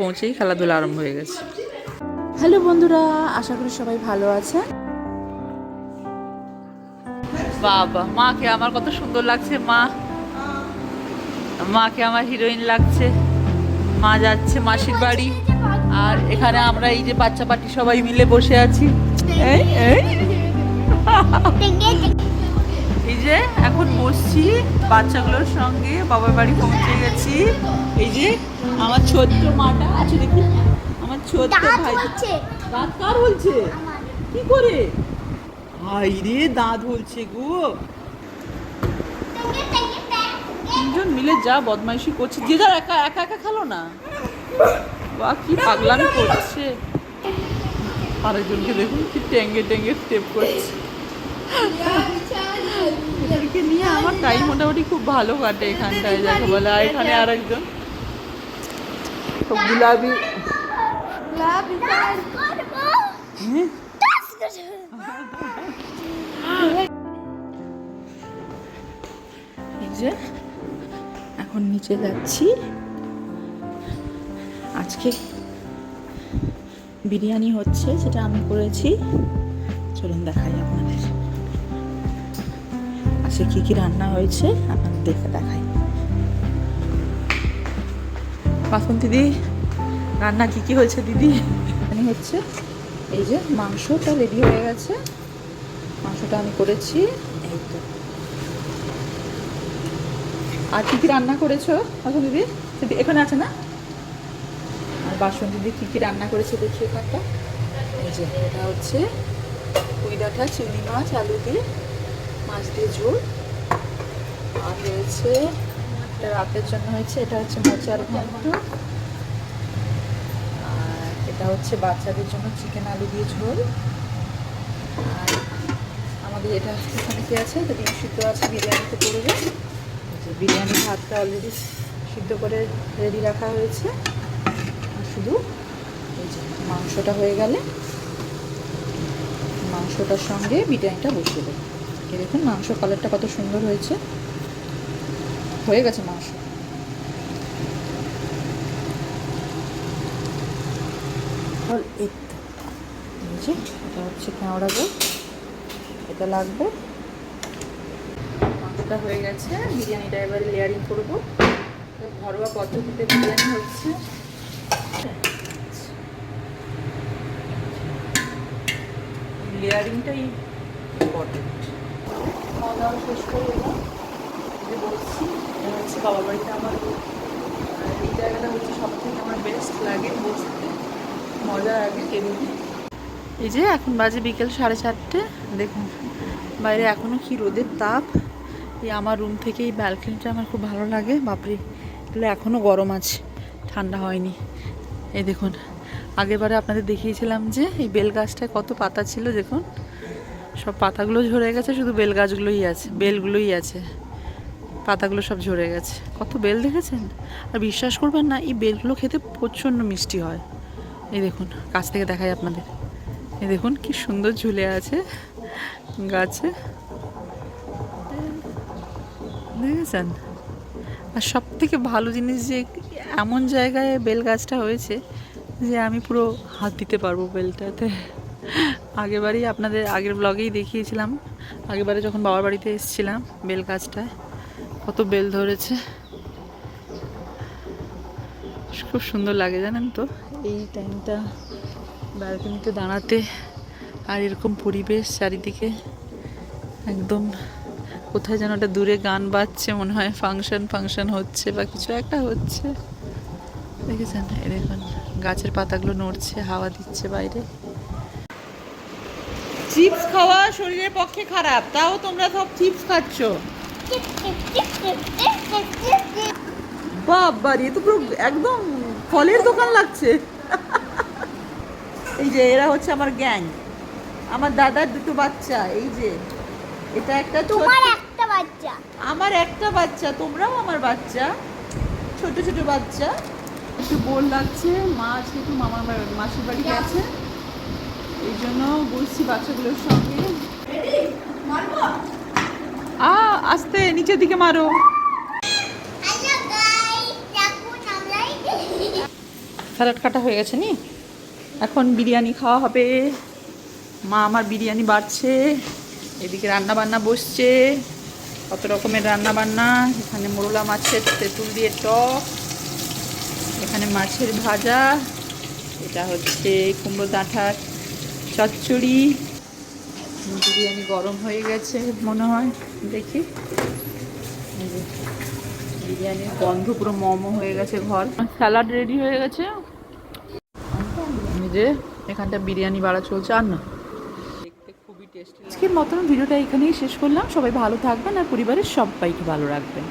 পৌঁছেই খেলাধুলা আরম্ভ হয়ে গেছে। হ্যালো বন্ধুরা আশা করি সবাই ভালো আছেন। বাবা মাকে আমার কত সুন্দর লাগছে মা। মাকে আমার হিরোইন লাগছে। মা যাচ্ছে মাসির বাড়ি। আর এখানে আমরা এই যে বাচ্চা পাটি সবাই মিলে বসে আছি। এই এই। এই যে এখন বসছি বাচ্চাগুলোর সঙ্গে বাবার বাড়ি পৌঁছে গেছি। এই যে আমার ছোট্ট মাটা আছে দেখি আমার ছোট্ট ভাই। দাঁত কার বলছে? কি করে? হাই রে দাঁত বলছে গো। তিনজন মিলে যা বদমাইশি করছে। যে যার একা একা একা খেলো না? বা কি পাগলামি করছে। আরেকজনকে দেখুন কি টেঙ্গে টেঙ্গে স্টেপ করছে। আমার টাইম মোটামুটি খুব ভালো কাটে এখানটায় যাকে বলে। আর এখানে আরেকজন। সব গুলাবি। হ্যাঁ যে এখন নিচে যাচ্ছি। আজকে বিরিয়ানি হচ্ছে সেটা আমি করেছি। চলুন দেখাই আপনাদের। আজকে কী কী রান্না হয়েছে, আপনাদের দেখে দেখাই। বাসন দিদি, রান্না কী কী হয়েছে দিদি? এখানে হচ্ছে, এই যে মাংসটা রেডি হয়ে গেছে। মাংসটা আমি করেছি, এই তো। আর কি কি রান্না করেছ বাসন দিদি? দিদি, এখানে আছে না? আর বাসন দিদি কী কী রান্না করেছে দেখি এখানটা। এই যে, এটা হচ্ছে পুঁই ডাঁটা, চিংড়ি মাছ, আলু দিয়ে। মাছ দিয়ে ঝোল। আর রয়েছে এটা রাতের জন্য হয়েছে, এটা হচ্ছে মোচার ঘন্ট। আর এটা হচ্ছে বাচ্চাদের জন্য চিকেন আলু দিয়ে ঝোল। আর আমাদের এটা এখানে কি আছে? এটা ডিম সিদ্ধ আছে, বিরিয়ানিতে পড়বে যে বিরিয়ানির ভাতটা অলরেডি সিদ্ধ করে রেডি রাখা হয়েছে। শুধু মাংসটা হয়ে গেলে মাংসটার সঙ্গে বিরিয়ানিটা বসিয়ে দেবো। এই দেখুন মাংস কালারটা কত সুন্দর হয়েছে। হয়ে গেছে মাংস। এটা হচ্ছে কেওড়া গোল এটা লাগবে। মাংসটা হয়ে গেছে। বিরিয়ানিটা এবারে লেয়ারিং করব। ঘরোয়া পদ্ধতিতে বিরিয়ানি হচ্ছে। লেয়ারিংটাই ইম্পর্টেন্ট খাওয়া দাওয়া শেষ করে এলাম। বলছি হচ্ছে বাবা বাড়িতে আমার এই জায়গাটা হচ্ছে সব থেকে আমার বেস্ট লাগে বসতে। মজা লাগে টেবিলে এই যে এখন বাজে বিকেল সাড়ে চারটে। দেখুন, বাইরে এখনও কি রোদের তাপ। এই আমার রুম থেকে এই ব্যালকনিটা আমার খুব ভালো লাগে। বাপরে, এগুলো এখনও গরম আছে। ঠান্ডা হয়নি। এই দেখুন, আগেরবারে আপনাদের দেখিয়েছিলাম যে এই বেল গাছটায় কত পাতা ছিল, দেখুন। সব পাতাগুলো ঝরে গেছে, শুধু বেল গাছগুলোই আছে, বেলগুলোই আছে। পাতাগুলো সব ঝরে গেছে। কত বেল দেখেছেন? আর বিশ্বাস করবেন না, এই বেলগুলো খেতে প্রচণ্ড মিষ্টি হয়। এই দেখুন, কাছ থেকে দেখাই আপনাদের। এই দেখুন, কি সুন্দর ঝুলে আছে গাছে। দেখেছেন? আর সব থেকে ভালো জিনিস যে এমন জায়গায় বেল গাছটা হয়েছে যে আমি পুরো হাত দিতে পারব বেলটাতে। আগেরবারই আপনাদের আগের ব্লগেই দেখিয়েছিলাম। আগেরবারে যখন বাবার বাড়িতে এসেছিলাম বেল গাছটায় কত বেল ধরেছে। খুব সুন্দর লাগে জানেন তো, এই টাইমটা ব্যালকনিতে দাঁড়াতে আর এরকম পরিবেশ চারিদিকে একদম কোথায় যেন একটা দূরে গান বাজছে মনে হয় ফাংশন ফাংশন হচ্ছে বা কিছু একটা হচ্ছে। দেখেছেন? দেখুন গাছের পাতাগুলো নড়ছে, হাওয়া দিচ্ছে বাইরে। চিপস খাওয়া শরীরের পক্ষে খারাপ তাও তোমরা সব চিপস খাচ্ছ। বাবা রে তো পুরো একদম ফলের দোকান লাগছে। এই যে এরা হচ্ছে আমার গ্যাং। আমার দাদার দুটো বাচ্চা এই যে এটা একটা তোমার একটা বাচ্চা। আমার একটা বাচ্চা তোমরাও আমার বাচ্চা। ছোট ছোট বাচ্চা। একটু বোর লাগছে মা আজকে একটু মামার বাড়ি মাসির বাড়ি গেছে। বসছি বাচ্চাগুলোর সঙ্গে। আ, আস্তে, নিচের দিকে মারো। স্যালাড কাটা হয়ে গেছে নি? এখন বিরিয়ানি খাওয়া হবে। মা, আমার বিরিয়ানি বাড়ছে। এদিকে রান্না বান্না বসছে। কত রকমের রান্না বান্না এখানে মোরলা মাছের তেঁতুল দিয়ে টক। এখানে মাছের ভাজা। এটা হচ্ছে কুমড়ো ডাঁটার চচ্চড়ি। বিরিয়ানি গরম হয়ে গেছে মনে হয় দেখি। বিরিয়ানির গন্ধ পুরো মমো হয়ে গেছে ঘর। স্যালাড রেডি হয়ে গেছে। যে এখানটা বিরিয়ানি বাড়া চলছে আর না। দেখতে খুবই টেস্টি আজকের মতন ভিডিওটা এখানেই শেষ করলাম। সবাই ভালো থাকবেন আর পরিবারের সবাইকে ভালো রাখবেন।